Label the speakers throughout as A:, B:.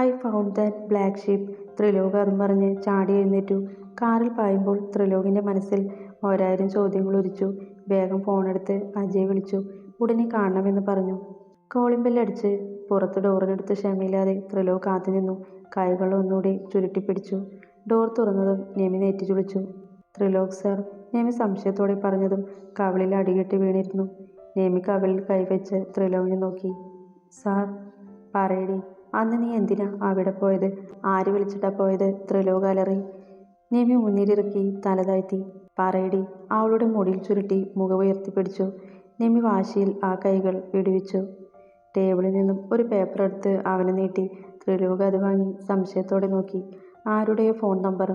A: I found that black sheep Trilok അതും പറഞ്ഞ് ചാടി എഴുന്നേറ്റു. കാറിൽ പായുമ്പോൾ ത്രിലോകിന്റെ മനസ്സിൽ ഒരായിരം ചോദ്യങ്ങൾ ഉദിച്ചു. വേഗം ഫോണെടുത്ത് അജയ് വിളിച്ചു. ഉടനെ കാണണമെന്ന് പറഞ്ഞു. കോളിംഗ് ബെല്ലടിച്ച് പുറത്ത് ഡോറിനടുത്ത് ക്ഷമയില്ലാതെ ത്രിലോക് കാത്തു നിന്നു. കൈകൾ ഒന്നുകൂടി ചുരുട്ടിപ്പിടിച്ചു. ഡോർ തുറന്നതും നെമി നേറ്റി ചുളിച്ചു. ത്രിലോക് സർ നെമി സംശയത്തോടെ പറഞ്ഞതും കവളിൽ അടികെട്ടി വീണിരുന്നു. നെമി കവിളിൽ കൈവച്ച് ത്രിലോകിനെ നോക്കി. സാർ പറയടി. അന്ന് നീ എന്തിനാ അവിടെ പോയത്? ആര് വിളിച്ചിട്ടാ പോയത്? ത്രിലോക അലറി നെമി മുന്നിലിറക്കി തല താഴ്ത്തി. പറയടി അവളുടെ മുടിയിൽ ചുരുട്ടി മുഖം ഉയർത്തിപ്പിടിച്ചു നിമി വാശിയിൽ ആ കൈകൾ വിടുവിച്ചു. ടേബിളിൽ നിന്നും ഒരു പേപ്പർ എടുത്ത് അവനെ നീട്ടി. ത്രിലോക അത് വാങ്ങി സംശയത്തോടെ നോക്കി. ആരുടെയോ ഫോൺ നമ്പർ.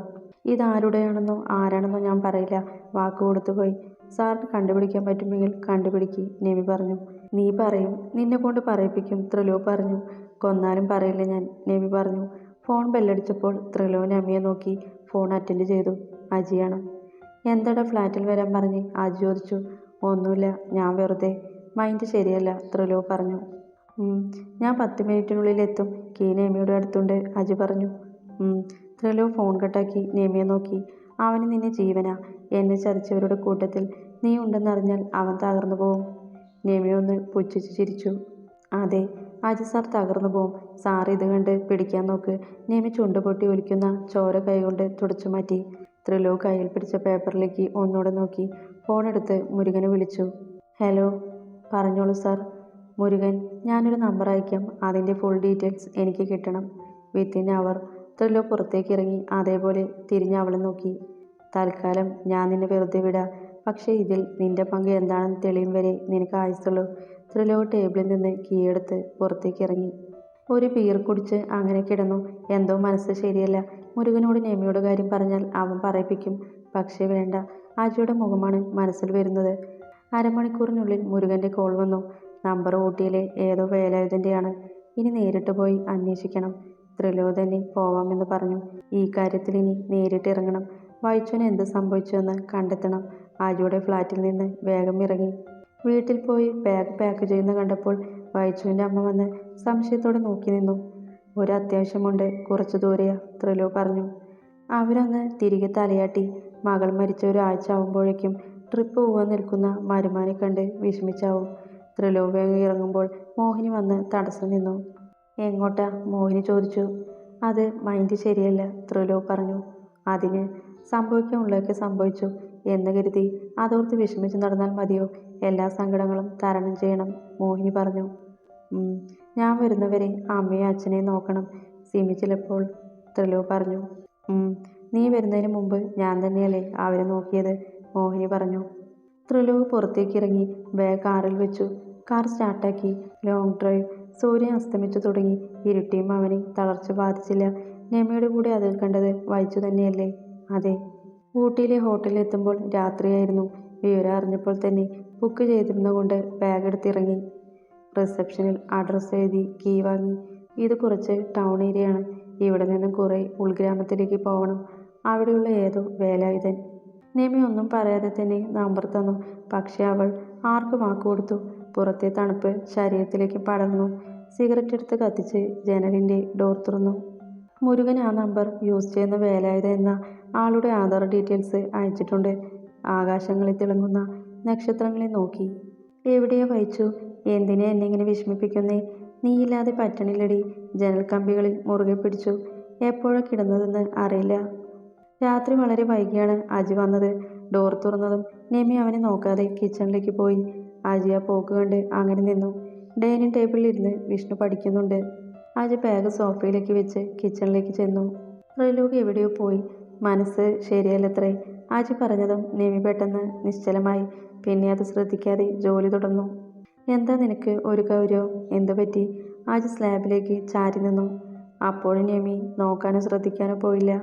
A: ഇതാരുടെയാണെന്നോ ആരാണെന്നോ ഞാൻ പറയില്ല. വാക്ക് കൊടുത്തു കൊടുത്തുപോയി സാറിന് കണ്ടുപിടിക്കാൻ പറ്റുമെങ്കിൽ കണ്ടുപിടിക്ക് നെമി പറഞ്ഞു. നീ പറയും നിന്നെ കൊണ്ട് പറയിപ്പിക്കും ത്രിലോ പറഞ്ഞു. കൊന്നാലും പറയില്ല ഞാൻ. നെമി പറഞ്ഞു ഫോൺ ബെല്ലടിച്ചപ്പോൾ ത്രിലോൻ നെമിയെ നോക്കി ഫോൺ അറ്റൻഡ് ചെയ്തു. അജിയാണ്. എന്താടാ ഫ്ലാറ്റിൽ വരാൻ പറഞ്ഞ്? അജി ചോദിച്ചു. ഒന്നുമില്ല ഞാൻ വെറുതെ. മൈൻഡ് ശരിയല്ല ത്രിലോ പറഞ്ഞു. ഞാൻ പത്ത് മിനിറ്റിനുള്ളിൽ എത്തും. കീ നേമിയുടെ അടുത്തുണ്ട് അജി പറഞ്ഞു. ത്രിലോ ഫോൺ കട്ടാക്കി നേമിയെ നോക്കി. അവന് നിന്നെ ജീവന. എന്നെ ചതിച്ചവരുടെ കൂട്ടത്തിൽ നീ ഉണ്ടെന്നറിഞ്ഞാൽ അവൻ തകർന്നു പോവും നേമിയൊന്ന് പുച്ഛിച്ച് ചിരിച്ചു. അതെ അജി സാർ തകർന്നു പോവും. സാർ ഇത് കണ്ട് പിടിക്കാൻ നോക്ക്. നേമി ചുണ്ട് പൊട്ടി ഒലിക്കുന്ന ചോര കൈകൊണ്ട് തുടച്ചു മാറ്റി. ത്രിലോക് കയ്യിൽ പിടിച്ച പേപ്പറിലേക്ക് ഒന്നുകൂടെ നോക്കി. ഫോണെടുത്ത് മുരുകനെ വിളിച്ചു. ഹലോ പറഞ്ഞോളൂ സാർ. മുരുകൻ ഞാനൊരു നമ്പർ അയക്കാം. അതിന്റെ ഫുൾ ഡീറ്റെയിൽസ് എനിക്ക് കിട്ടണം. വിത്തിൻ അവർ. ത്രിലോ പുറത്തേക്ക് ഇറങ്ങി അതേപോലെ തിരിഞ്ഞ് അവളെ നോക്കി. തൽക്കാലം ഞാൻ നിന്നെ വെറുതെ വിടാം. പക്ഷേ ഇതിൽ നിന്റെ പങ്ക് എന്താണെന്ന് തെളിയും വരെ നിനക്ക് ആയുസുള്ളൂ ത്രിലോക് ടേബിളിൽ നിന്ന് കീയെടുത്ത് പുറത്തേക്ക് ഇറങ്ങി ഒരു ബീർ കുടിച്ച് അങ്ങനെ കിടന്നു. എന്തോ മനസ്സ് ശരിയല്ല. മുരുകനോട് നെമിയുടെ കാര്യം പറഞ്ഞാൽ അവൻ പറയിപ്പിക്കും. പക്ഷേ വേണ്ട. അജിയുടെ മുഖമാണ് മനസ്സിൽ വരുന്നത്. അരമണിക്കൂറിനുള്ളിൽ മുരുകന്റെ കോൾ വന്നു. നമ്പർ ഊട്ടിയിലെ ഏതോ വേലായുധന്റെയാണ് ഇനി നേരിട്ട് പോയി അന്വേഷിക്കണം. ത്രിലോ തന്നെ പോവാമെന്ന് പറഞ്ഞു. ഈ കാര്യത്തിൽ ഇനി നേരിട്ട് ഇറങ്ങണം. വായിച്ചോന് എന്ത് സംഭവിച്ചുവെന്ന് കണ്ടെത്തണം. ആജിയുടെ ഫ്ലാറ്റിൽ നിന്ന് വേഗം ഇറങ്ങി. വീട്ടിൽ പോയി ബാഗ് പാക്ക് ചെയ്യുന്ന കണ്ടപ്പോൾ വൈച്ചുവിന്റെ അമ്മ വന്ന് സംശയത്തോടെ നോക്കി നിന്നു. ഒരു അത്യാവശ്യമുണ്ട്. കുറച്ച് ദൂരെയാ ത്രിലോ പറഞ്ഞു. അവരൊന്ന് തിരികെ തലയാട്ടി. മകൾ മരിച്ച ഒരാഴ്ച ആവുമ്പോഴേക്കും ട്രിപ്പ് പോകാൻ നിൽക്കുന്ന മരുമാനെ കണ്ട് വിഷമിച്ചാവും. ത്രിലോ വേഗം ഇറങ്ങുമ്പോൾ മോഹിനി വന്ന് തടസ്സം നിന്നു. എങ്ങോട്ടാ? മോഹിനി ചോദിച്ചു. അത് മൈൻഡ് ശരിയല്ല ത്രിലോ പറഞ്ഞു. അതിന് സംഭവിക്കാനുള്ളതൊക്കെ സംഭവിച്ചു. എന്ന് കരുതി അതോർത്ത് വിഷമിച്ച് നടന്നാൽ മതിയോ? എല്ലാ സങ്കടങ്ങളും തരണം ചെയ്യണം മോഹിനി പറഞ്ഞു. "ഉം, ഞാൻ വരുന്നവരെ അമ്മയും അച്ഛനെയും നോക്കണം സിമി ചിലപ്പോൾ ത്രിലു പറഞ്ഞു. "ഉം, നീ വരുന്നതിന് മുമ്പ് ഞാൻ തന്നെയല്ലേ അവരെ നോക്കിയത്? മോഹിനി പറഞ്ഞു. ത്രിലു പുറത്തേക്ക് ഇറങ്ങി ബാഗ് കാറിൽ വെച്ചു. കാർ സ്റ്റാർട്ടാക്കി. Long drive. സൂര്യൻ അസ്തമിച്ചു തുടങ്ങി. ഇരുട്ടിയും അവനെ തളർച്ച ബാധിച്ചില്ല. നെമയുടെ കൂടെ അതിൽ കണ്ടത് വായിച്ചു തന്നെയല്ലേ? അതെ ഊട്ടിയിലെ ഹോട്ടലിൽ എത്തുമ്പോൾ രാത്രിയായിരുന്നു. വിവരം അറിഞ്ഞപ്പോൾ തന്നെ ബുക്ക് ചെയ്തിരുന്നതുകൊണ്ട് ബാഗ് എടുത്തിറങ്ങി. റിസപ്ഷനിൽ അഡ്രസ്സ് എഴുതി കീ വാങ്ങി. ഇത് കുറച്ച് ടൗൺ ഏരിയയാണ് ഇവിടെ നിന്നും കുറേ ഉൾഗ്രാമത്തിലേക്ക് പോകണം അവിടെയുള്ള ഏതോ വേലായുധൻ. നെമി ഒന്നും പറയാതെ തന്നെ നമ്പർ തന്നു. പക്ഷേ അവൾ ആർക്ക് വാക്ക് കൊടുത്തു. പുറത്തെ തണുപ്പ് ശരീരത്തിലേക്ക് പടർന്നു. സിഗരറ്റ് എടുത്ത് കത്തിച്ച് ജനലിന്റെ ഡോർ തുറന്നു. മുരുകൻ ആ നമ്പർ യൂസ് ചെയ്യുന്ന വേലായുധ എന്ന ആളുടെ ആധാർ ഡീറ്റെയിൽസ് അയച്ചിട്ടുണ്ട്. ആകാശങ്ങളിൽ തിളങ്ങുന്ന നക്ഷത്രങ്ങളെ നോക്കി. എവിടെയോ വഹിച്ചു? എന്തിനെ എന്നെ ഇങ്ങനെ വിഷമിപ്പിക്കുന്നേ? നീയില്ലാതെ പറ്റണില്ലടി. ജനൽ കമ്പികളിൽ മുറുകെ പിടിച്ചു. എപ്പോഴാണ് കിടന്നതെന്ന് അറിയില്ല. രാത്രി വളരെ വൈകിയാണ് അജി വന്നത്. ഡോർ തുറന്നതും നെമി അവനെ നോക്കാതെ കിച്ചണിലേക്ക് പോയി. അജി ആ പോക്ക് കണ്ട് അങ്ങനെ നിന്നു. ഡൈനിങ് ടേബിളിൽ ഇരുന്ന് വിഷ്ണു പഠിക്കുന്നുണ്ട്. അജി ബാഗ് സോഫയിലേക്ക് വെച്ച് കിച്ചണിലേക്ക് ചെന്നു. റിലൂക്ക് എവിടെയോ പോയി. മനസ്സ് ശരിയല്ലത്രേ. ആജി പറഞ്ഞതും നെമി പെട്ടെന്ന് നിശ്ചലമായി. പിന്നെ അത് ശ്രദ്ധിക്കാതെ ജോലി തുടർന്നു. എന്താ നിനക്ക് ഒരു ഗൗരവം? എന്തു പറ്റി? ആജി സ്ലാബിലേക്ക് ചാരി നിന്നു. അപ്പോഴും നെമി നോക്കാനോ ശ്രദ്ധിക്കാനോ പോയില്ല.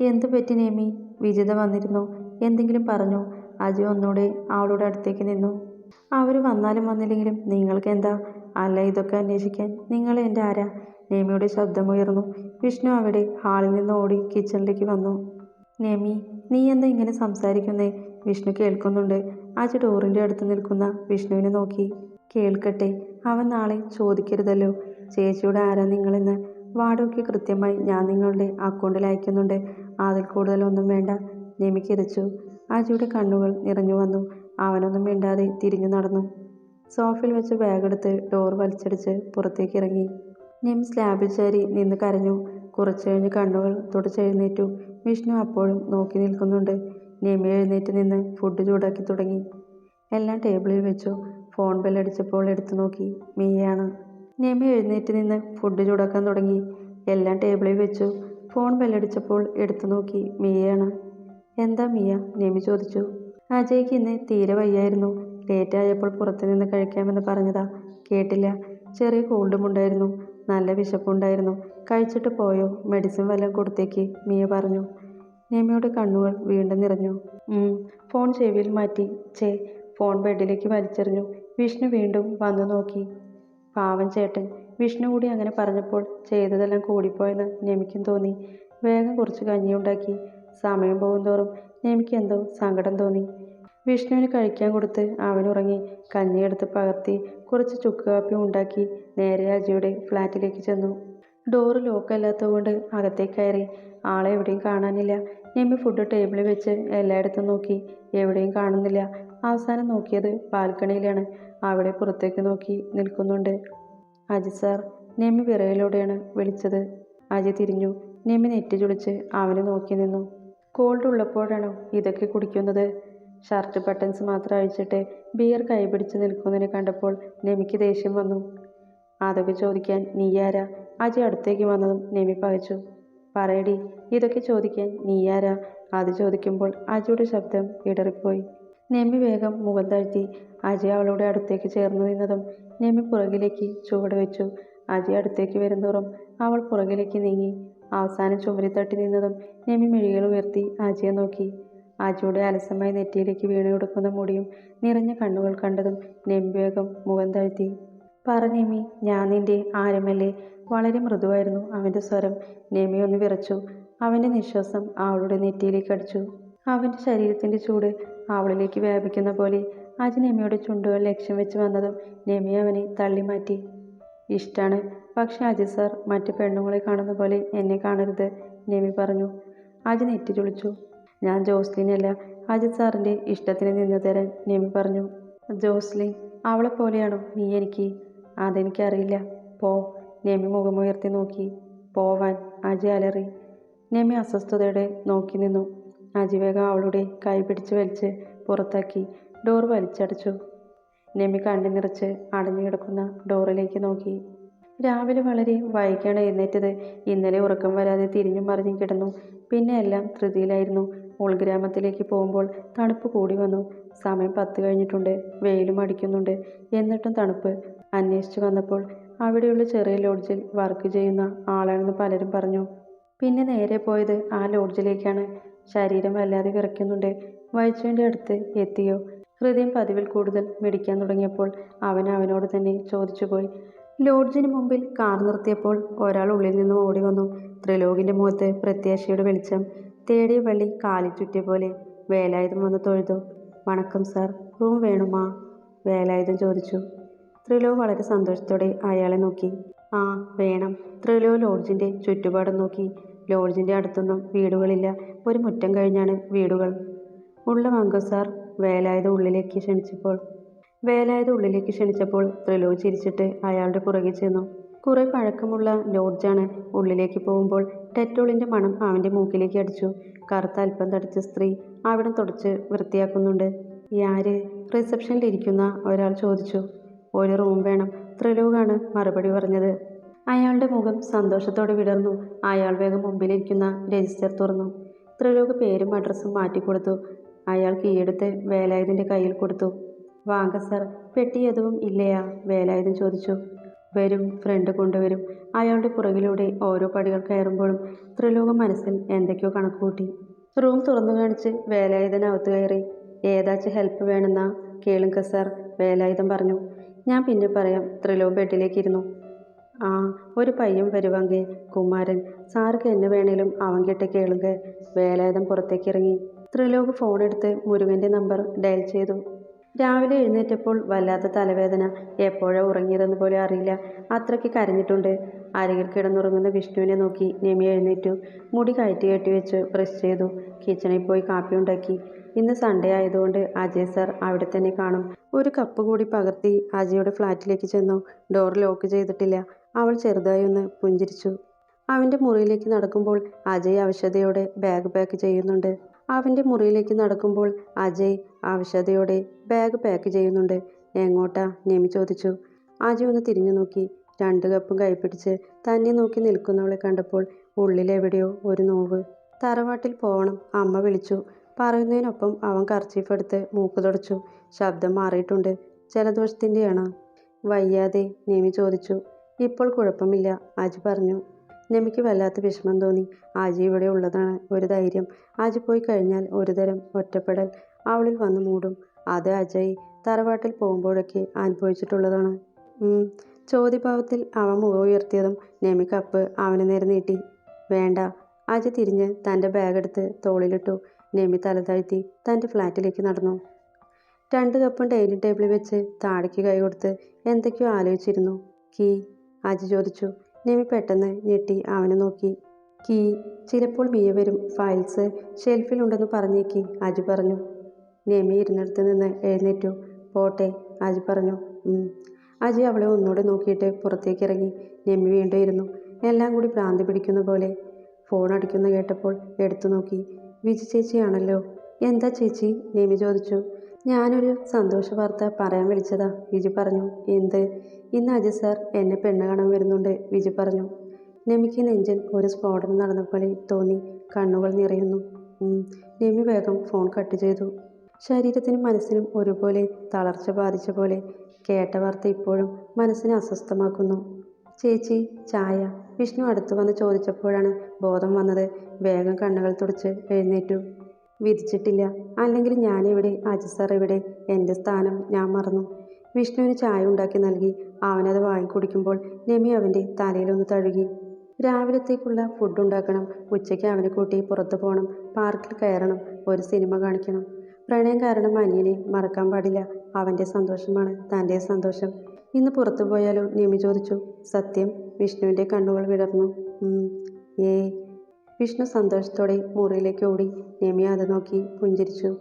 A: എന്തു പറ്റി നെമി? വിജിത വന്നിരുന്നു. എന്തെങ്കിലും പറഞ്ഞു? അജി ഒന്നുകൂടെ അവളുടെ അടുത്തേക്ക് നിന്നു. അവർ വന്നാലും വന്നില്ലെങ്കിലും നിങ്ങൾക്ക് എന്താ അല്ല ഇതൊക്കെ അന്വേഷിക്കാൻ. നിങ്ങൾ എന്റെ ആരാ? നേമിയുടെ ശബ്ദമുയർന്നു. വിഷ്ണു അവിടെ ഹാളിൽ നിന്ന് ഓടി കിച്ചണിലേക്ക് വന്നു. നേമി നീ എന്താ ഇങ്ങനെ സംസാരിക്കുന്നേ? വിഷ്ണു കേൾക്കുന്നുണ്ട്. അജി ഡോറിന്റെ അടുത്ത് നിൽക്കുന്ന വിഷ്ണുവിനെ നോക്കി. കേൾക്കട്ടെ അവൻ നാളെ ചോദിക്കരുതല്ലോ. ചേച്ചിയുടെ ആരാ നിങ്ങളെന്ന്? വാടകയ്ക്ക് കൃത്യമായി ഞാൻ നിങ്ങളുടെ അക്കൗണ്ടിൽ അയക്കുന്നുണ്ട്. അതിൽ കൂടുതലൊന്നും വേണ്ട. നിമി കിതച്ചു അജിയുടെ കണ്ണുകൾ നിറഞ്ഞു വന്നു. അവനൊന്നും മിണ്ടാതെ തിരിഞ്ഞു നടന്നു. സോഫയിൽ വെച്ച് ബാഗെടുത്ത് ഡോർ വലിച്ചടിച്ച് പുറത്തേക്ക് ഇറങ്ങി. നിം സ്ലാബിൽ ചാരി നിന്ന് കരഞ്ഞു. കുറച്ചു കഴിഞ്ഞ് കണ്ണുകൾ തുടച്ചെഴുന്നേറ്റു വിഷ്ണു അപ്പോഴും നോക്കി നിൽക്കുന്നുണ്ട്. നിമി എഴുന്നേറ്റ് നിന്ന് ഫുഡ് ചൂടാക്കി തുടങ്ങി. എല്ലാം ടേബിളിൽ വെച്ചു. ഫോൺ ബെല്ലടിച്ചപ്പോൾ എടുത്തു നോക്കി. മീയാണ് നിമി എഴുന്നേറ്റ് നിന്ന് ഫുഡ് ചൂടാക്കാൻ തുടങ്ങി. എല്ലാം ടേബിളിൽ വെച്ചു. ഫോൺ ബെല്ലടിച്ചപ്പോൾ എടുത്തു നോക്കി. മീയാണ് എന്താ മിയ? നിമി ചോദിച്ചു. അജയ്ക്ക് ഇന്ന് തീരെ വയ്യായിരുന്നു. ലേറ്റായപ്പോൾ പുറത്തു നിന്ന് കഴിക്കാമെന്ന് പറഞ്ഞതാ. കേട്ടില്ല. ചെറിയ കോൾഡും ഉണ്ടായിരുന്നു. നല്ല വിശപ്പുണ്ടായിരുന്നു. കഴിച്ചിട്ട് പോയോ? മെഡിസിൻ വല്ലതും കൊടുത്തേക്ക് മിയ പറഞ്ഞു. നിമിയുടെ കണ്ണുകൾ വീണ്ടും നിറഞ്ഞു. ഫോൺ ചെവിയിൽ മാറ്റി. ചേ ഫോൺ ബെഡിലേക്ക് വലിച്ചെറിഞ്ഞു. വിഷ്ണു വീണ്ടും വന്നു നോക്കി. പാവം ചേട്ടൻ. വിഷ്ണു കൂടി അങ്ങനെ പറഞ്ഞപ്പോൾ ചെയ്തതെല്ലാം കൂടിപ്പോയെന്ന് നെമിക്കും തോന്നി. വേഗം കുറച്ച് കഞ്ഞിയുണ്ടാക്കി. സമയം പോകുന്തോറും നെമിക്ക് എന്തോ സങ്കടം തോന്നി. വിഷ്ണുവിന് കഴിക്കാൻ കൊടുത്ത് അവനുറങ്ങി കഞ്ഞിയെടുത്ത് പകർത്തി കുറച്ച് ചുക്ക് കാപ്പി ഉണ്ടാക്കി നേരെ അജിയുടെ ഫ്ലാറ്റിലേക്ക് ചെന്നു. ഡോറ് ലോക്കല്ലാത്തതുകൊണ്ട് അകത്തേക്ക് കയറി. ആളെ എവിടെയും കാണാനില്ല. നെമ്മി ഫുഡ് ടേബിളിൽ വെച്ച് എല്ലായിടത്തും നോക്കി. എവിടെയും കാണുന്നില്ല. അവസാനം നോക്കിയത് ബാൽക്കണിയിലാണ്. അവിടെ പുറത്തേക്ക് നോക്കി നിൽക്കുന്നുണ്ട്. അജി സാർ നെമ്മി വിറയിലൂടെയാണ് വിളിച്ചത്. അജി തിരിഞ്ഞു. നെമ്മി നെറ്റി ചുളിച്ച് അവനെ നോക്കി നിന്നു. കോൾഡ് ഉള്ളപ്പോഴാണോ ഇതൊക്കെ കുടിക്കുന്നത്? ഷർട്ട് ബട്ടൺസ് മാത്രം അഴിച്ചിട്ട് ബിയർ കൈപിടിച്ച് നിൽക്കുന്നതിനെ കണ്ടപ്പോൾ നെമിക്ക് ദേഷ്യം വന്നു. അതൊക്കെ ചോദിക്കാൻ നീയാരാ അജി അടുത്തേക്ക് വന്നതും നെമി പകച്ചു. പറയടി ഇതൊക്കെ ചോദിക്കാൻ നീയാരാ അത് ചോദിക്കുമ്പോൾ അജിയുടെ ശബ്ദം ഇടറിപ്പോയി. നെമി വേഗം മുഖം താഴ്ത്തി. അജി അവളുടെ അടുത്തേക്ക് ചേർന്ന് നിന്നതും നെമി പുറകിലേക്ക് ചുവട് വെച്ചു. അജി അടുത്തേക്ക് വരുന്തോറും അവൾ പുറകിലേക്ക് നീങ്ങി. അവസാനം ചുമരി തട്ടി നിന്നതും നെമി മിഴികൾ ഉയർത്തി അജിയെ നോക്കി. അജിയുടെ അലസമായി നെറ്റിയിലേക്ക് വീണു കൊടുക്കുന്ന മുടിയും നിറഞ്ഞ കണ്ണുകൾ കണ്ടതും നെമ്പേകം മുഖം താഴ്ത്തി. പറഞ്ഞേമി ഞാൻ നിന്റെ ആരുമല്ലേ? വളരെ മൃദുവായിരുന്നു അവന്റെ സ്വരം. നെമി ഒന്ന് വിറച്ചു. അവന്റെ നിശ്വാസം അവളുടെ നെറ്റിയിലേക്ക് അടിച്ചു. അവന്റെ ശരീരത്തിന്റെ ചൂട് അവളിലേക്ക് വ്യാപിക്കുന്ന പോലെ അജ് നെമിയുടെ ചുണ്ടുകൾ ലക്ഷ്യം വെച്ച് വന്നതും നെമി അവനെ തള്ളി മാറ്റി. ഇഷ്ടാണ്. പക്ഷെ അജി സാർ മറ്റു പെണ്ണുങ്ങളെ കാണുന്ന പോലെ എന്നെ കാണരുത് നെമി പറഞ്ഞു. അജി നെറ്റി ചുളിച്ചു. ഞാൻ ജോസ്ലിനല്ല അജിത് സാറിന്റെ ഇഷ്ടത്തിന് നിന്ന് തരാൻ നെമി പറഞ്ഞു. ജോസ്ലിൻ അവളെ പോലെയാണോ നീ എനിക്ക്? അതെനിക്കറിയില്ല. പോ. നെമി മുഖമുയർത്തി നോക്കി. പോവാൻ അജി അലറി. നെമി അസ്വസ്ഥതയോടെ നോക്കി നിന്നു. അജി വേഗം അവളുടെ കൈ പിടിച്ച് വലിച്ച് പുറത്താക്കി. ഡോർ വലിച്ചടച്ചു. നെമി കണ്ണു നിറച്ച് അടഞ്ഞു കിടക്കുന്ന ഡോറിലേക്ക് നോക്കി. രാവിലെ വളരെ വൈകിയാണ് എഴുന്നേറ്റത്. ഇന്നലെ ഉറക്കം വരാതെ തിരിഞ്ഞും മറിഞ്ഞും കിടന്നു. പിന്നെ എല്ലാം ധൃതിയിലായിരുന്നു. ഉൾഗ്രാമത്തിലേക്ക് പോകുമ്പോൾ തണുപ്പ് കൂടി വന്നു. സമയം പത്ത് കഴിഞ്ഞിട്ടുണ്ട്. വെയിലും അടിക്കുന്നുണ്ട്. എന്നിട്ടും തണുപ്പ്. അന്വേഷിച്ചു വന്നപ്പോൾ അവിടെയുള്ള ചെറിയ ലോഡ്ജിൽ വർക്ക് ചെയ്യുന്ന ആളാണെന്ന് പലരും പറഞ്ഞു. പിന്നെ നേരെ പോയത് ആ ലോഡ്ജിലേക്കാണ്. ശരീരം വല്ലാതെ വിറയ്ക്കുന്നുണ്ട്. വൈച്ചുവിന്റെ അടുത്ത് എത്തിയോ? ഹൃദയം പതിവിൽ കൂടുതൽ മിടിക്കാൻ തുടങ്ങിയപ്പോൾ അവൻ അവനോട് തന്നെ ചോദിച്ചുപോയി. ലോഡ്ജിന് മുമ്പിൽ കാർ നിർത്തിയപ്പോൾ ഒരാൾ ഉള്ളിൽ നിന്നും ഓടി വന്നു. ത്രിലോകിന്റെ മുഖത്ത് പ്രത്യാശയുടെ വെളിച്ചം. തേടിയ വള്ളി കാലി ചുറ്റിയ പോലെ വേലായുധം വന്ന് തൊഴുതു. വണക്കം സാർ. റൂം വേണുമാ? വേലായുധം ചോദിച്ചു. ത്രിലു വളരെ സന്തോഷത്തോടെ അയാളെ നോക്കി. ആ വേണം. ത്രിലോ ലോഡ്ജിന്റെ ചുറ്റുപാടും നോക്കി. ലോഡ്ജിന്റെ അടുത്തൊന്നും വീടുകളില്ല. ഒരു മുറ്റം കഴിഞ്ഞാണ് വീടുകൾ. ഉള്ള മങ്കു സാർ. വേലായുധ ഉള്ളിലേക്ക് ക്ഷണിച്ചപ്പോൾ. വേലായുധ ഉള്ളിലേക്ക് ക്ഷണിച്ചപ്പോൾ ത്രിലോ ചിരിച്ചിട്ട് അയാളുടെ പുറകെ ചെന്നു. കുറെ പഴക്കമുള്ള ലോഡ്ജാണ്. ഉള്ളിലേക്ക് പോകുമ്പോൾ ടെറ്റോളിന്റെ മണം അവന്റെ മൂക്കിലേക്ക് അടിച്ചു. കറുത്ത അല്പം തടിച്ച സ്ത്രീ അവിടം തുടച്ച് വൃത്തിയാക്കുന്നുണ്ട്. യാര്? റിസപ്ഷനിൽ ഇരിക്കുന്ന ഒരാൾ ചോദിച്ചു. ഒരു റൂം വേണം. ത്രിലോകാണ് മറുപടി പറഞ്ഞത്. അയാളുടെ മുഖം സന്തോഷത്തോടെ വിടർന്നു. അയാൾ വേഗം മുമ്പിലിരിക്കുന്ന രജിസ്റ്റർ തുറന്നു. ത്രിലോക് പേരും അഡ്രസ്സും മാറ്റിക്കൊടുത്തു. അയാൾ കീയെടുത്ത് വേലായുധന്റെ കയ്യിൽ കൊടുത്തു. വാങ്ക സർ പെട്ടി എതുവും ഇല്ലയാ വേലായുധൻ ചോദിച്ചു. വരും ഫ്രണ്ട് കൊണ്ടുവരും. അയാളുടെ പുറകിലൂടെ ഓരോ പടികൾ കയറുമ്പോഴും ത്രിലോകം മനസ്സിൽ എന്തൊക്കെയോ കണക്കുകൂട്ടി. റൂം തുറന്നു കാണിച്ച് വേലായുധനകത്ത് കയറി. ഏതാച്ച് ഹെൽപ്പ് വേണമെന്ന കേളുങ്ക സർ വേലായുധം പറഞ്ഞു. ഞാൻ പിന്നെ പറയാം. ത്രിലോക ബെഡിലേക്ക് ഇരുന്നു ആ ഒരു പയ്യൻ വരുവാങ്കെ കുമാരൻ. സാർക്ക് എന്നെ വേണേലും അവൻ കിട്ട കേളുങ്ക. വേലായുധം പുറത്തേക്ക് ഇറങ്ങി ത്രിലോക് ഫോണെടുത്ത് മുരുകന്റെ നമ്പർ ഡയൽ ചെയ്തു. രാവിലെ എഴുന്നേറ്റപ്പോൾ വല്ലാത്ത തലവേദന. എപ്പോഴാ ഉറങ്ങിയതെന്ന് പോലും അറിയില്ല. അത്രയ്ക്ക് കരഞ്ഞിട്ടുണ്ട്. അരികിൽ കിടന്നുറങ്ങുന്ന വിഷ്ണുവിനെ നോക്കി നെമി എഴുന്നേറ്റു. മുടി കയറ്റി കെട്ടി വെച്ച് ബ്രഷ് ചെയ്തു. കിച്ചണിൽ പോയി കാപ്പി ഉണ്ടാക്കി. ഇന്ന് സൺഡേ ആയതുകൊണ്ട് അജയ് സാർ അവിടെ തന്നെ കാണും. ഒരു കപ്പ് കൂടി പകർത്തി അജയുടെ ഫ്ലാറ്റിലേക്ക് ചെന്നു. ഡോർ ലോക്ക് ചെയ്തിട്ടില്ല. അവൾ ചെറുതായി ഒന്ന് പുഞ്ചിരിച്ചു. അവന്റെ മുറിയിലേക്ക് നടക്കുമ്പോൾ അജയ് ആവശ്യതയോടെ ബാഗ് പാക്ക് ചെയ്യുന്നുണ്ട്. അവന്റെ മുറിയിലേക്ക് നടക്കുമ്പോൾ അജയ് ആവശ്യതയോടെ ബാഗ് പാക്ക് ചെയ്യുന്നുണ്ട്. എങ്ങോട്ടാ? നെമി ചോദിച്ചു. അജയ് ഒന്ന് തിരിഞ്ഞു നോക്കി. രണ്ട് കപ്പും കൈപ്പിടിച്ച് തന്നെ നോക്കി നിൽക്കുന്നവളെ കണ്ടപ്പോൾ ഉള്ളിലെവിടെയോ ഒരു നോവ്. തറവാട്ടിൽ പോകണം അമ്മ വിളിച്ചു. പറയുന്നതിനൊപ്പം അവൻ കർച്ചീഫ് എടുത്ത് മൂക്ക് തുടച്ചു. ശബ്ദം മാറിയിട്ടുണ്ട്. ജലദോഷത്തിന്റെയാണ് വയ്യാതെ നെമി ചോദിച്ചു. ഇപ്പോൾ കുഴപ്പമില്ല അജി പറഞ്ഞു. നെമിക്ക് വല്ലാത്ത വിഷമം തോന്നി. ആജി ഇവിടെ ഉള്ളതാണ് ഒരു ധൈര്യം. ആജി പോയി കഴിഞ്ഞാൽ ഒരു ഒരുതരം ഒറ്റപ്പെടൽ അവളിൽ വന്ന് മൂടും. അത് അജയ് തറവാട്ടിൽ പോകുമ്പോഴൊക്കെ അനുഭവിച്ചിട്ടുള്ളതാണ്. ചോദ്യഭാവത്തിൽ അവൻ മുഖം ഉയർത്തിയതും നെമി കപ്പ് അവന് നേരെ നീട്ടി. വേണ്ട അജി തിരിഞ്ഞ് തന്റെ ബാഗ് എടുത്ത് തോളിലിട്ടു. നെമി തല താഴ്ത്തി തന്റെ ഫ്ലാറ്റിലേക്ക് നടന്നു. രണ്ട് കപ്പും ഡൈനിങ് ടേബിളിൽ വെച്ച് താടിക്ക് കൈ കൊടുത്ത് എന്തൊക്കെയോ ആലോചിച്ചിരുന്നു. കീ അജി ചോദിച്ചു. നെമി പെട്ടെന്ന് ഞെട്ടി അവനെ നോക്കി. കീ ചിലപ്പോൾ മിയ വരും. ഫയൽസ് ഷെൽഫിലുണ്ടെന്ന് പറഞ്ഞേക്ക് അജി പറഞ്ഞു. നെമി ഇരുന്നിടത്ത് നിന്ന് എഴുന്നേറ്റു. പോട്ടെ അജി പറഞ്ഞു. അജി അവളെ ഒന്നുകൂടെ നോക്കിയിട്ട് പുറത്തേക്ക് ഇറങ്ങി. നെമി വീണ്ടും ഇരുന്നു. എല്ലാം കൂടി ഭ്രാന്തി പിടിക്കുന്ന പോലെ. ഫോൺ അടിക്കുന്ന കേട്ടപ്പോൾ എടുത്തു നോക്കി. വിജി ചേച്ചിയാണല്ലോ. എന്താ ചേച്ചി? നെമി ചോദിച്ചു. ഞാനൊരു സന്തോഷ വാർത്ത പറയാൻ വിളിച്ചതാ. വിജി പറഞ്ഞു എന്ത്? ഇന്ന് അജി സാർ എന്നെ പെണ്ണ് കാണാൻ വരുന്നുണ്ട് വിജി പറഞ്ഞു. നെമിക്ക് നെഞ്ചിൽ ഒരു സ്ഫോടനം നടന്ന പോലെ തോന്നി കണ്ണുകൾ നിറയുന്നു. നെമി വേഗം ഫോൺ കട്ട് ചെയ്തു. ശരീരത്തിനും മനസ്സിനും ഒരുപോലെ തളർച്ച ബാധിച്ച പോലെ കേട്ട വാർത്ത ഇപ്പോഴും മനസ്സിനെ അസ്വസ്ഥമാക്കുന്നു. ചേച്ചി ചായ. വിഷ്ണു അടുത്തു വന്ന് ചോദിച്ചപ്പോഴാണ് ബോധം വന്നത്. വേഗം കണ്ണുകൾ തുടച്ച് എഴുന്നേറ്റു. വിധിച്ചിട്ടില്ല. അല്ലെങ്കിൽ ഞാനിവിടെ അജി സാർ ഇവിടെ എന്റെ സ്ഥാനം ഞാൻ മറന്നു. വിഷ്ണുവിന് ചായ ഉണ്ടാക്കി നൽകി. അവനത് വാങ്ങിക്കുടിക്കുമ്പോൾ നെമി അവന്റെ തലയിലൊന്ന് തഴുകി. രാവിലത്തേക്കുള്ള ഫുഡ് ഉണ്ടാക്കണം. ഉച്ചയ്ക്ക് അവനെ കൂട്ടി പുറത്തു പോകണം. പാർക്കിൽ കയറണം. ഒരു സിനിമ കാണിക്കണം. പ്രണയം കാരണം അനിയനെ മറക്കാൻ പാടില്ല. അവന്റെ സന്തോഷമാണ് തന്റെ സന്തോഷം. ഇന്ന് പുറത്തു പോയാലോ? നിമി ചോദിച്ചു. സത്യം വിഷ്ണുവിന്റെ കണ്ണുകൾ വിടർന്നു. ഏ വിഷ്ണു സന്തോഷത്തോടെ മുറിയിലേക്ക് ഓടി നിമി അത് നോക്കി പുഞ്ചിരിച്ചു.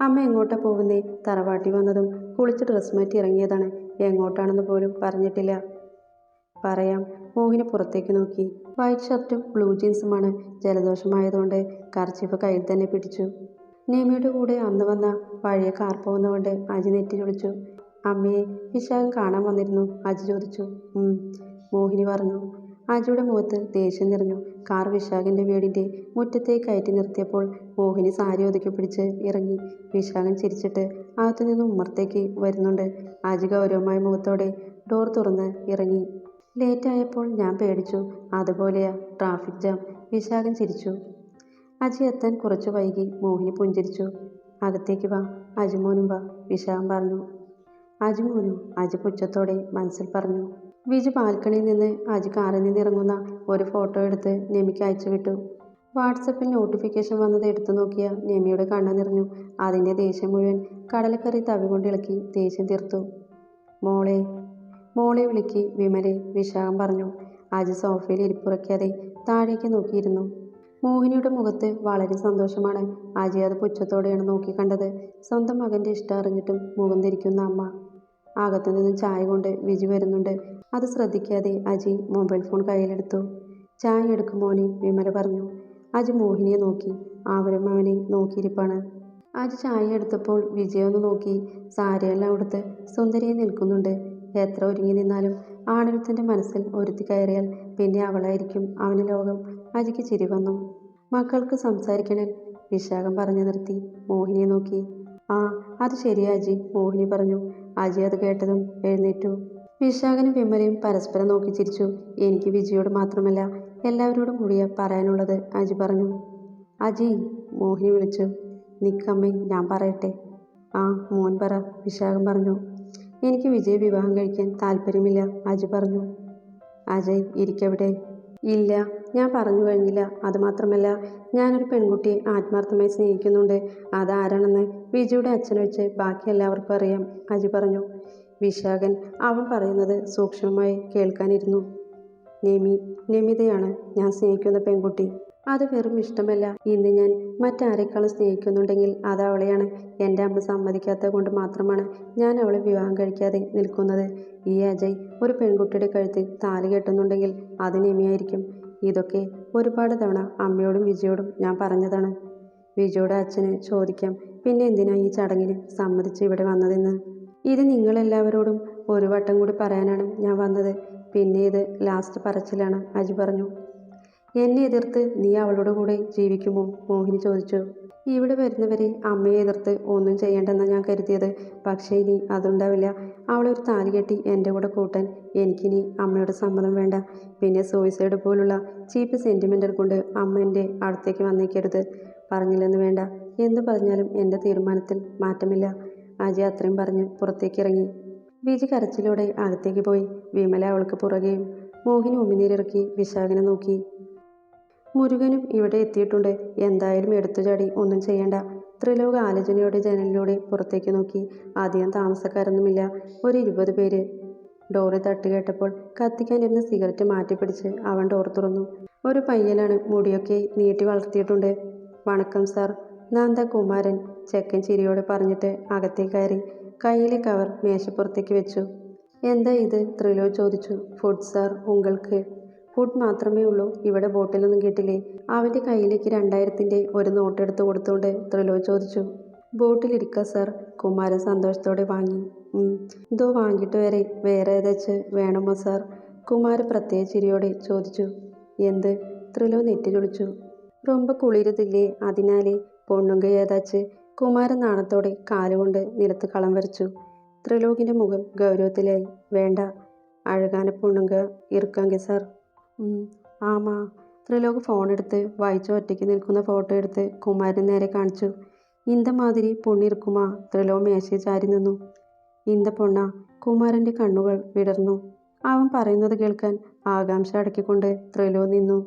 A: അമ്മ എങ്ങോട്ടാ പോകുന്നേ? തറവാട്ടി വന്നതും കുളിച്ച് ഡ്രസ് മാറ്റി ഇറങ്ങിയതാണ്. എങ്ങോട്ടാണെന്ന് പോലും പറഞ്ഞിട്ടില്ല. പറയാം. മോഹിനി പുറത്തേക്ക് നോക്കി. വൈറ്റ് ഷർട്ടും ബ്ലൂ ജീൻസുമാണ് ജലദോഷമായതുകൊണ്ട് കർച്ചീഫ് കയ്യിൽ തന്നെ പിടിച്ചു. നേമിയുടെ കൂടെ അന്ന് വന്ന പഴയ കാർ പോകുന്നതുകൊണ്ട് അജി നെറ്റി വിളിച്ചു അമ്മയെ വിശാഖം കാണാൻ വന്നിരുന്നു. അജി ചോദിച്ചു. മോഹിനി പറഞ്ഞു. അജിയുടെ മുഖത്ത് ദേഷ്യം നിറഞ്ഞു. കാർ വിശാഖിന്റെ വീടിന്റെ മുറ്റത്തേക്ക് കയറ്റി നിർത്തിയപ്പോൾ മോഹിനി സാരി ഒതുക്കി പിടിച്ച് ഇറങ്ങി. വിശാഖൻ ചിരിച്ചിട്ട് അകത്തുനിന്ന് ഉമ്മറത്തേക്ക് വരുന്നുണ്ട്. അജി ഗൗരവമായ മുഖത്തോടെ ഡോർ തുറന്ന് ഇറങ്ങി. ലേറ്റായപ്പോൾ ഞാൻ പേടിച്ചു. അതുപോലെയാ ട്രാഫിക് ജാം വിശാഖൻ ചിരിച്ചു. അജി എത്താൻ കുറച്ച് വൈകി. മോഹിനി പുഞ്ചിരിച്ചു. അകത്തേക്ക് വാ. അജിമോനും വാ വിശാഖൻ പറഞ്ഞു. അജിമോനും അജി പുച്ഛത്തോടെ മനസ്സിൽ പറഞ്ഞു. വിജു ബാൽക്കണിയിൽ നിന്ന് അജി കാറിൽ നിന്ന് ഇറങ്ങുന്ന ഒരു ഫോട്ടോ എടുത്ത് നെമിക്ക് അയച്ചു വിട്ടു. വാട്സപ്പിൽ നോട്ടിഫിക്കേഷൻ വന്നത് എടുത്തു നോക്കിയ നെമിയുടെ കണ്ണു നിറഞ്ഞു. അതിന്റെ ദേഷ്യം മുഴുവൻ കടലക്കറി തവി കൊണ്ടിളക്കി ദേഷ്യം തീർത്തു. മോളെ മോളെ വിളിക്ക് വിമലെ വിശാഖം പറഞ്ഞു. അജി സോഫയിൽ ഇരിപ്പുറക്കാതെ താഴേക്ക് നോക്കിയിരുന്നു. മോഹിനിയുടെ മുഖത്ത് വളരെ സന്തോഷമാണ് അജി അത് പുച്ഛത്തോടെയാണ് നോക്കിക്കണ്ടത് സ്വന്തം മകന്റെ ഇഷ്ടം അറിഞ്ഞിട്ടും മുഖം തിരിക്കുന്ന അമ്മ. അകത്തു നിന്ന് ചായ കൊണ്ട് വിജി വരുന്നുണ്ട്. അത് ശ്രദ്ധിക്കാതെ അജി മൊബൈൽ ഫോൺ കയ്യിലെടുത്തു. ചായ എടുക്കും വിമല പറഞ്ഞു. അജി മോഹിനിയെ നോക്കി. അവരും അവനെ നോക്കിയിരിപ്പാണ്. അജി ചായ എടുത്തപ്പോൾ വിജയ ഒന്ന് നോക്കി. സാരിയെല്ലാം ഉടുത്ത് സുന്ദരിയെ നിൽക്കുന്നുണ്ട്. എത്ര ഒരുങ്ങി നിന്നാലും ആണവത്തിന്റെ മനസ്സിൽ ഒരുത്തി കയറിയാൽ പിന്നെ അവളായിരിക്കും അവന് ലോകം. അജിക്ക് ചിരി വന്നു. മക്കൾക്ക് സംസാരിക്കണേ വിശാഖം പറഞ്ഞു നിർത്തി. മോഹിനിയെ നോക്കി. ആ അത് ശരിയാ അജി മോഹിനി പറഞ്ഞു. അജി അത് കേട്ടതും എഴുന്നേറ്റു. വിശാഖനും വിമലയും പരസ്പരം നോക്കി ചിരിച്ചു. എനിക്ക് വിജയോട് മാത്രമല്ല എല്ലാവരോടും കൂടിയ പറയാനുള്ളത് അജി പറഞ്ഞു. അജി മോഹിനി വിളിച്ചു. നിക്കമ്മേ ഞാൻ പറയട്ടെ. ആ മോൻ പറ വിശാഖൻ പറഞ്ഞു. എനിക്ക് വിജയ് വിവാഹം കഴിക്കാൻ താല്പര്യമില്ല അജി പറഞ്ഞു. അജയ് ഇരിക്കവിടെ. ഇല്ല. ഞാൻ പറഞ്ഞു കഴിഞ്ഞില്ല. അതുമാത്രമല്ല ഞാനൊരു പെൺകുട്ടിയെ ആത്മാർത്ഥമായി സ്നേഹിക്കുന്നുണ്ട്. അതാരാണെന്ന് വിജയുടെ അച്ഛൻ വെച്ച് ബാക്കി എല്ലാവർക്കും അറിയാം. അജി പറഞ്ഞു വിശാഖൻ അവൻ പറയുന്നത് സൂക്ഷ്മമായി കേൾക്കാനിരുന്നു. നെമി നെമിതയാണ് ഞാൻ സ്നേഹിക്കുന്ന പെൺകുട്ടി. അത് വെറും ഇഷ്ടമല്ല. ഇന്ന് ഞാൻ മറ്റാരെക്കാളും സ്നേഹിക്കുന്നുണ്ടെങ്കിൽ അത് അവളെയാണ്. എന്റെ അമ്മ സമ്മതിക്കാത്തത് കൊണ്ട് മാത്രമാണ് ഞാൻ അവളെ വിവാഹം കഴിക്കാതെ നിൽക്കുന്നത്. ഈ അജയ് ഒരു പെൺകുട്ടിയുടെ കഴുത്തിൽ താലി കെട്ടുന്നുണ്ടെങ്കിൽ അത് നെമിയായിരിക്കും. ഇതൊക്കെ ഒരുപാട് തവണ അമ്മയോടും വിജയോടും ഞാൻ പറഞ്ഞതാണ്. വിജയുടെ അച്ഛന് ചോദിക്കാം പിന്നെ എന്തിനാ ഈ ചടങ്ങിന് സമ്മതിച്ച് ഇവിടെ വന്നതെന്ന്? ഇത് നിങ്ങളെല്ലാവരോടും ഒരു വട്ടം കൂടി പറയാനാണ് ഞാൻ വന്നത്. പിന്നെ ഇത് ലാസ്റ്റ് പറച്ചിലാണ് അജി പറഞ്ഞു. എന്നെ എതിർത്ത് നീ അവളുടെ കൂടെ ജീവിക്കുമോ? മോഹിനി ചോദിച്ചു. ഇവിടെ വരുന്നവരെ അമ്മയെ എതിർത്ത് ഒന്നും ചെയ്യേണ്ടെന്നാണ് ഞാൻ കരുതിയത്. പക്ഷേ ഇനി അതുണ്ടാവില്ല. അവളെ ഒരു താലി കെട്ടി എന്റെ കൂടെ കൂട്ടാൻ എനിക്കിനി അമ്മയുടെ സമ്മതം വേണ്ട. പിന്നെ സൂയിസൈഡ് പോലുള്ള ചീപ്പ് സെന്റിമെന്റൽ കൊണ്ട് അമ്മ എന്റെ അടുത്തേക്ക് വന്നേക്കരുത്. പറഞ്ഞില്ലെന്ന് വേണ്ട. എന്ത് പറഞ്ഞാലും എന്റെ തീരുമാനത്തിൽ മാറ്റമില്ല. അജയ് അത്രയും പറഞ്ഞ് പുറത്തേക്ക് ഇറങ്ങി. വിജി കരച്ചിലൂടെ അകത്തേക്ക് പോയി. വിമല അവൾക്ക് പുറകെയും മോഹിനി ഉമിനീരിറക്കി വിശാഖനെ നോക്കി. മുരുകനും ഇവിടെ എത്തിയിട്ടുണ്ട്. എന്തായാലും എടുത്തുചാടി ഒന്നും ചെയ്യണ്ട. ത്രിലോക ആലോചനയോടെ ജനലിലൂടെ പുറത്തേക്ക് നോക്കി. അധികം താമസക്കാരൊന്നുമില്ല. ഒരു ഇരുപത് പേര്. ഡോറ് തട്ടുകേട്ടപ്പോൾ കത്തിക്കാനിരുന്ന സിഗരറ്റ് മാറ്റിപ്പിടിച്ച് അവൻ ഡോർ തുറന്നു. ഒരു പയ്യനാണ് മുടിയൊക്കെ നീട്ടി വളർത്തിയിട്ടുണ്ട്. വണക്കം സാർ. നന്ദകുമാരൻ ചെക്കൻ ചിരിയോടെ പറഞ്ഞിട്ട് അകത്തേ കയറി. കയ്യിലെ കവർ മേശപ്പുറത്തേക്ക് വെച്ചു. എന്താ ഇത്? ത്രിലോ ചോദിച്ചു. ഫുഡ് സാർ ഉങ്ങൾക്ക് ഫുഡ് മാത്രമേ ഉള്ളൂ. ഇവിടെ ബോട്ടിലൊന്നും കിട്ടില്ലേ? അവന്റെ കയ്യിലേക്ക് രണ്ടായിരത്തിന്റെ ഒരു നോട്ടെടുത്ത് കൊടുത്തുകൊണ്ട് ത്രിലോ ചോദിച്ചു. ബോട്ടിലിരിക്കുക സർ. കുമാരൻ സന്തോഷത്തോടെ വാങ്ങി. ഇതോ വാങ്ങിയിട്ട് വരെ. വേറെ ഏതച്ച് വേണമോ സർ? കുമാരൻ പ്രത്യേക ചിരിയോടെ ചോദിച്ചു. എന്ത്? ത്രിലോ നെറ്റിലൊളിച്ചു. റൊമ്പ കുളിരുതില്ലേ? അതിനാലേ. പൊണ്ണുങ്ക ഏതാച്ച്? കുമാരൻ നാണത്തോടെ കാലുകൊണ്ട് നിലത്ത് കളം വരച്ചു. ത്രിലോകിന്റെ മുഖം ഗൗരവത്തിലായി. വേണ്ട. അഴകാന പൊണ്ണുങ്ക ഇറുക്കാങ്കി സാർ. ആമാ. ത്രിലോക് ഫോണെടുത്ത് വായിച്ച ഒറ്റയ്ക്ക് നിൽക്കുന്ന ഫോട്ടോ എടുത്ത് കുമാരന് നേരെ കാണിച്ചു. ഇന്ത മാതിരി പൊണ്ണിരിക്കുമാ ത്രിലോ മേശയെ ചാരി നിന്നു. ഇന്ത പൊണ്ണ കുമാരന്റെ കണ്ണുകൾ വിടർന്നു. അവൻ പറയുന്നത് കേൾക്കാൻ ആകാംക്ഷ അടക്കിക്കൊണ്ട് ത്രിലോ നിന്നു.